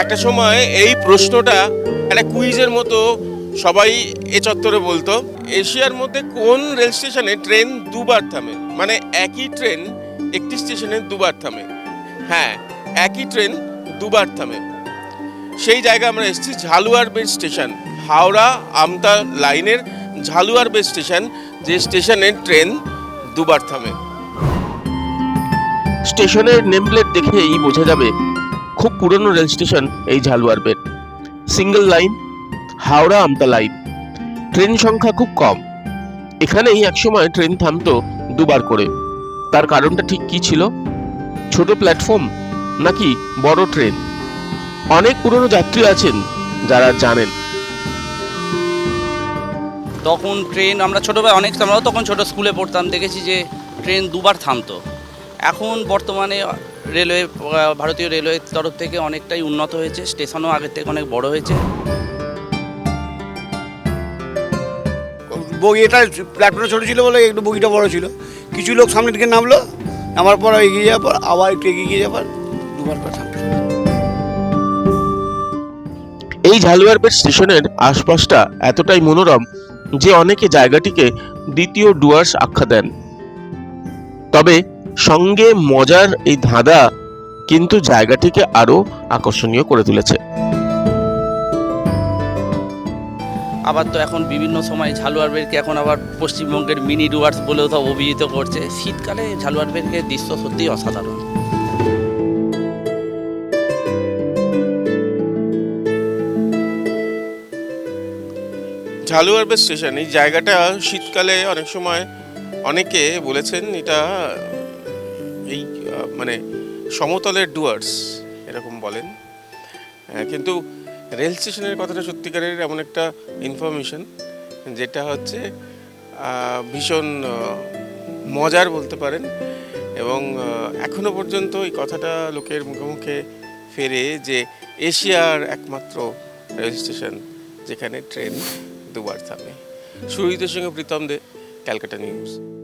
একটা সময় এই প্রশ্নটা একটা কুইজের মতো সবাই এ চত্বরে বলতো, এশিয়ার মধ্যে কোন রেল স্টেশনে ট্রেন দুবার থামে? মানে একই ট্রেন একটি স্টেশনে দুবার থামে। হ্যাঁ একই ট্রেন দুবার থামে। সেই জায়গায় আমরা এসেছি ঝালুয়ার বেস স্টেশন। হাওড়া আমতা লাইনের ঝালুয়ার বেস স্টেশন, যে স্টেশনে ট্রেন দুবার থামে। স্টেশনের নেমপ্লেট দেখেই বোঝা যাবে, খুব পুরনো রেল স্টেশন এই Jhaluar bet. Single line Howrah Amta line train সংখ্যা খুব কম। এখানেই একসময় ট্রেন থামতো দুবার করে। তার কারণটা ঠিক কি ছিল? ছোট প্ল্যাটফর্ম নাকি বড় ট্রেন? অনেক পুরনো যাত্রী আছেন যারা জানেন। তখন ট্রেন, আমরা ছোটোবেলায় অনেক, আমরাও তখন ছোট স্কুলে পড়তাম, দেখেছি যে ট্রেন দুবার থামতো। এখন বর্তমানে রেলওয়ে ভারতীয় রেলওয়ের তরফ থেকে অনেকটাই উন্নত হয়েছে, স্টেশনও আগের থেকে অনেক বড় হয়েছে। বগিটা প্ল্যাটফর্মটা ছোটো ছিল বলে একটু বগিটা বড় ছিল। কিছু লোক সামনের দিকে নামলো, নামার পর এগিয়ে যাওয়ার পর আবার একটু এগিয়ে গিয়ে যাওয়ার দুবার থামলো এই ঝালুয়ার বেট স্টেশনের আশপাশটা এতটাই মনোরম যে অনেকে জায়গাটিকে দ্বিতীয় ডুয়ার্স আখ্যা দেন। তবে সঙ্গে মজার এই ধাঁধা কিন্তু জায়গাটিকে আরও আকর্ষণীয় করে তুলেছে। আবার তো এখন বিভিন্ন সময় ঝালুয়ার বেরকে এখন আবার পশ্চিমবঙ্গের মিনি ডুয়ার্স বলেও তো অভিহিত করছে। শীতকালে ঝালুয়ার বেরকে দৃশ্য সত্যিই অসাধারণ। ঝালুয়ার বেস স্টেশন, এই জায়গাটা শীতকালে অনেক সময় অনেকে বলেছেন এটা এই মানে সমতলের ডুয়ার্স, এরকম বলেন। কিন্তু রেল স্টেশনের কথাটা সত্যিকারের এমন একটা ইনফরমেশন যেটা হচ্ছে ভীষণ মজার বলতে পারেন। এবং এখনও পর্যন্ত এই কথাটা লোকের মুখে ফেরে যে এশিয়ার একমাত্র রেল স্টেশন, যেখানে ট্রেন দুবার থামে। সুরজিতের সঙ্গে প্রীতম দে, ক্যালকাটা নিউজ।